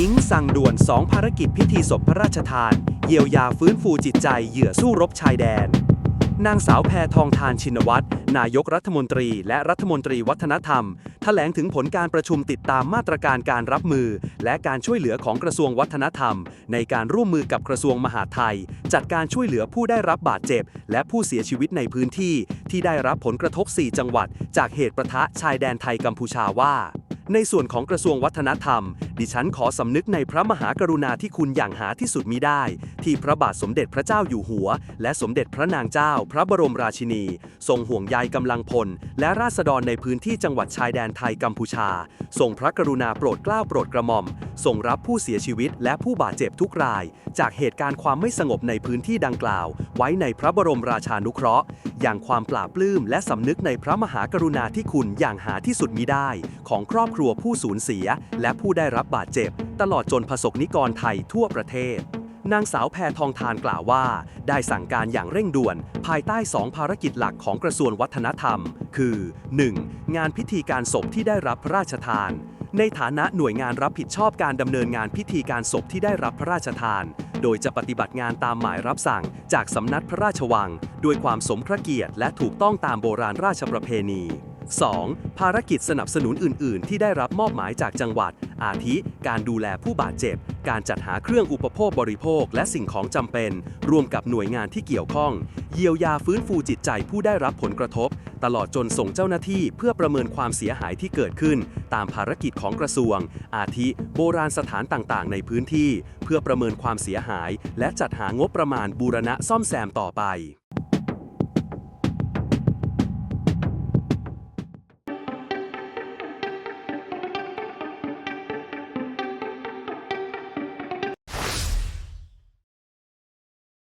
อิงสั่งด่วน 2 ภารกิจพิธีศพพระราชทาน เยียวยาฟื้นฟูจิตใจเหยื่อสู้รบชายแดน นางสาวแพทองทานชินวัตร นายกรัฐมนตรีและรัฐมนตรีวัฒนธรรมแถลงถึงผลการประชุมติดตามมาตรการการรับมือ และการช่วยเหลือของกระทรวงวัฒนธรรม ในการร่วมมือกับกระทรวงมหาดไทย จัดการช่วยเหลือผู้ได้รับบาดเจ็บ และผู้เสียชีวิตในพื้นที่ ที่ได้รับผลกระทบ 4 จังหวัด จากเหตุประทะชายแดนไทยกัมพูชาว่า ในส่วนของกระทรวงวัฒนธรรม ดิฉันขอสำนึกในพระมหากรุณาธิคุณอย่างหาที่สุดมิได้ ที่พระบาทสมเด็จพระเจ้าอยู่หัว และสมเด็จพระนางเจ้า พระบรมราชินี ทรงห่วงใยกำลังพล และราษฎรในพื้นที่จังหวัดชายแดนไทยกัมพูชา ทรงพระกรุณาโปรดเกล้าโปรดกระหม่อม ทรงรับผู้เสียชีวิตและผู้บาดเจ็บทุกราย จากเหตุการณ์ความไม่สงบในพื้นที่ดังกล่าว ไว้ในพระบรมราชานุเคราะห์ อย่างความปลาบปลื้มและสำนึกในพระมหากรุณาธิคุณอย่างหาที่สุดมิได้ ของครอบครัวผู้สูญเสีย และผู้ได้รับบาดเจ็บ ตลอดจนประสบนิกรไทยทั่วประเทศนางสาวแพทองทานกล่าวว่า ได้สั่งการอย่างเร่งด่วน ภายใต้ 2 ภารกิจหลักของกระทรวงวัฒนธรรม คือ 1. งานพิธีการศพที่ได้รับพระราชทาน ในฐานะหน่วยงานรับผิดชอบการดำเนินงานพิธีการศพที่ได้รับพระราชทาน โดยจะปฏิบัติงานตามหมายรับสั่งจากสำนักพระราชวัง ด้วยความสมพระเกียรติและถูกต้องตามโบราณราชประเพณี 2. ภารกิจสนับสนุนอื่น ๆ ที่ได้รับมอบหมายจากจังหวัด อาทิ การดูแลผู้บาดเจ็บ การจัดหาเครื่องอุปโภคบริโภค และสิ่งของจำเป็น รวมกับหน่วยงานที่เกี่ยวข้อง เยียวยาฟื้นฟูจิตใจผู้ได้รับผลกระทบ ตลอดจนส่งเจ้าหน้าที่เพื่อประเมินความเสียหายที่เกิดขึ้น ตามภารกิจของกระทรวง อาทิโบราณสถานต่าง ๆ ในพื้นที่ เพื่อประเมินความเสียหาย และจัดหางบประมาณบูรณะซ่อมแซมต่อไป